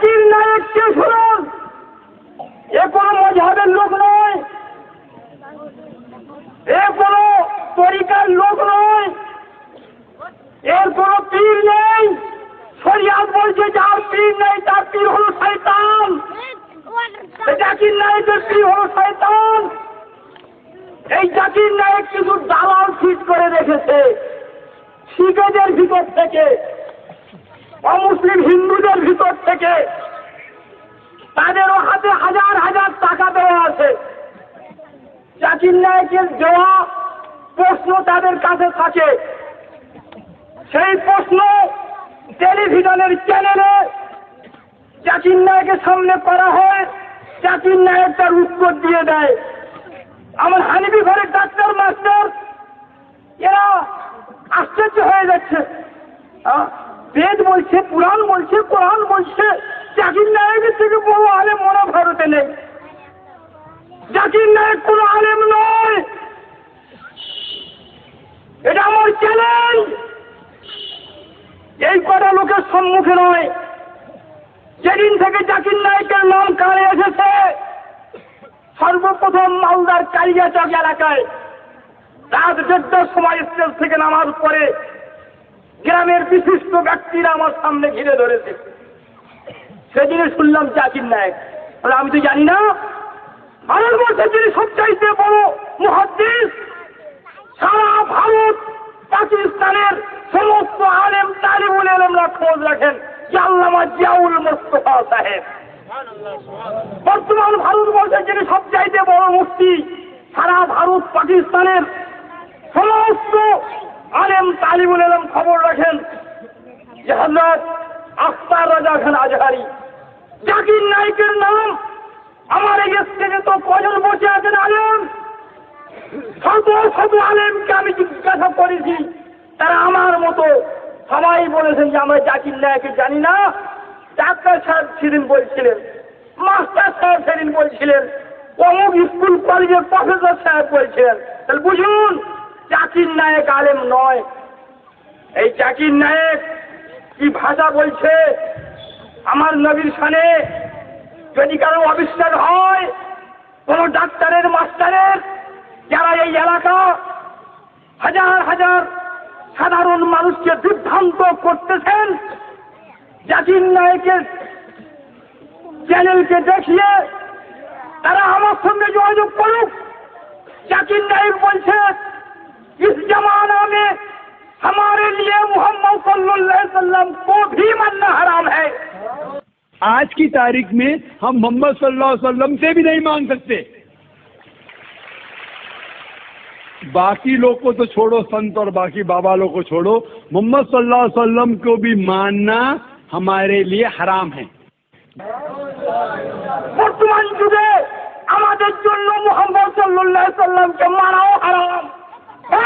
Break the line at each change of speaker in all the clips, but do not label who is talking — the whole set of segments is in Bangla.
জাকির নায়ককে শুনুন এ কোনো মজাবের লোক নয়। এ কোনো তরিকার লোক নয়। এর কোনো পীর নেই। শরিয়াত বলছে যার পীর নেই, তার পীর হলো শয়তান। এই জাকির নায়কের পীর হলো শয়তান? এই জাকির নায়ক কিছু দালাল ফিট করে রেখেছে। শিখেদের ভিতর থেকে হিন্দুদের ভিতর থেকে তাদেরও হাতে হাজার হাজার টাকা দেওয়া আছে। জাকির নায়কের দেওয়া প্রশ্ন তাদের কাছে থাকে। সেই প্রশ্ন টেলিভিশনের চ্যানেলে জাকির নায়কের সামনে করা হয়। জাকির নায়ক তার উত্তর দিয়ে দেয়। আমার হানিবি ঘরের ডাক্তার, মাস্টার, এরা আশ্চর্য হয়ে যাচ্ছে। বেদ বলছে, পুরাণ বলছে, কোরআন বলছে, জাকির নায়কের থেকে বড় আলেম মনে ভারতে নেই। জাকির নায়ক কোনো আলেম নয়। এটা আমার চ্যালেঞ্জ এই কটা লোকের সম্মুখে নয়। যেদিন থেকে জাকির নায়কের নাম কানে এসেছে, সর্বপ্রথম মালদার কালিয়াচক এলাকায় রাত দেড়টার সময় স্টেজ থেকে নামার পরে গ্রামের বিশিষ্ট ব্যক্তিরা আমার সামনে ঘিরে ধরেছে। সেদিনে শুনলাম জাকির নায়ক। বলে, আমি তো জানি না, ভারতবর্ষের যিনি সবচাইতে বড় মহাদ্দেশ, সারা ভারত পাকিস্তানের সমস্ত আলেম তালিবুল আলমরা খোঁজ রাখেন যে আল্লামা জিয়াউল মোস্তফা সাহেব। বর্তমান ভারতবর্ষের যিনি সবচাইতে বড় মুক্তি সারা ভারত পাকিস্তানের সমস্ত আলেম তালিবুল আলম খবর রাখেন। যে হজরত আখতার রাজা খান আজহারি। জাকির নায়কের নাম আমার এই স্টেজে তো কজন বসে আছেন আলেম? শত শত আলেমকে আমি জিজ্ঞাসা করেছি। তারা আমার মতো সবাই বলেছেন যে আমরা জাকির নায়কে জানি না। ডাক্তার সাহেব সেদিন বলছিলেন, মাস্টার সাহেব সেদিন বলছিলেন, অমুক স্কুল কলেজের প্রফেসর সাহেব বলছিলেন। তাহলে বুঝুন জাকির নায়ক আলেম নয়। এই জাকির নায়েক কি ভাষা বলছে? আমার নবীর সানে যদি কারও অবিশ্বাস হয়, কোনো ডাক্তারের, মাস্টারের, যারা এই এলাকা, হাজার হাজার সাধারণ মানুষকে বিভ্রান্ত করতেছেন জাতির নায়কের চ্যানেলকে দেখিয়ে তারা আমার সঙ্গে যোগাযোগ করুক। জাকির নায়ক বলছে
اس زمانہ میں ہمارے لیے محمد صلی اللہ علیہ وسلم کو بھی
ماننا حرام ہے۔ آج کی تاریخ میں ہم محمد صلی اللہ علیہ وسلم سے بھی نہیں مانگ سکتے۔ باقی لوگ کو تو چھوڑو سنت اور باقی بابا لوگ کو چھوڑو۔ محمد صلی اللہ علیہ وسلم کو بھی ماننا
ہمارے لیے حرام ہے۔ محمد صلی اللہ علیہ وسلم সাল্লাহ সাল্লামকে حرام۔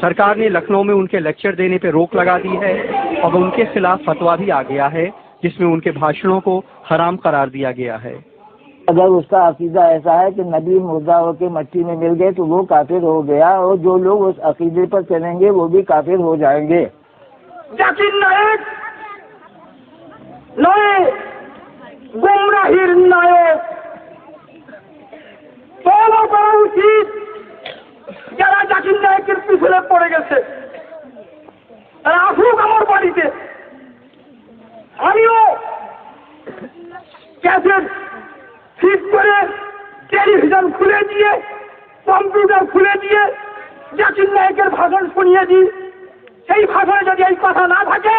سرکار نے لکھنؤ میں ان کے لیکچر دینے پہ روک لگا دی ہے اور ان کے خلاف فتویٰ بھی آ گیا ہے جس میں ان کے بھاشنوں کو حرام
قرار دیا گیا ہے۔ اگر اس کا عقیدہ ایسا ہے کہ نبی مردہ ہو کے مٹی میں مل گئے تو وہ کافر ہو گیا اور جو لوگ اس عقیدے پر
چلیں گے وہ بھی کافر ہو جائیں گے۔ نائک گمراہی নায়কের পিছনে পড়ে গেছে। তারা আসুক আমার বাড়িতে। আমিও ক্যাসেট ঠিক করে টেলিভিশন খুলে দিয়ে, কম্পিউটার খুলে দিয়ে জাকির নায়কের ভাষণ শুনিয়ে দিই। সেই ভাষায় যদি এই কথা না থাকে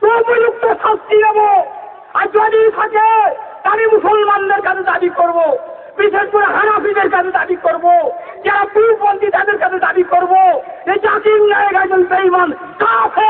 তো উপযুক্ত শাস্তি নেব। আর যদি থাকে আমি মুসলমানদের কাছে দাবি করব। বিশেষ করে হানাফিদের কাছে দাবি করব, যারা পীরপন্থী তাদের কাছে দাবি করব এই জাতির ন্যায় একজন বেইমান কাফের।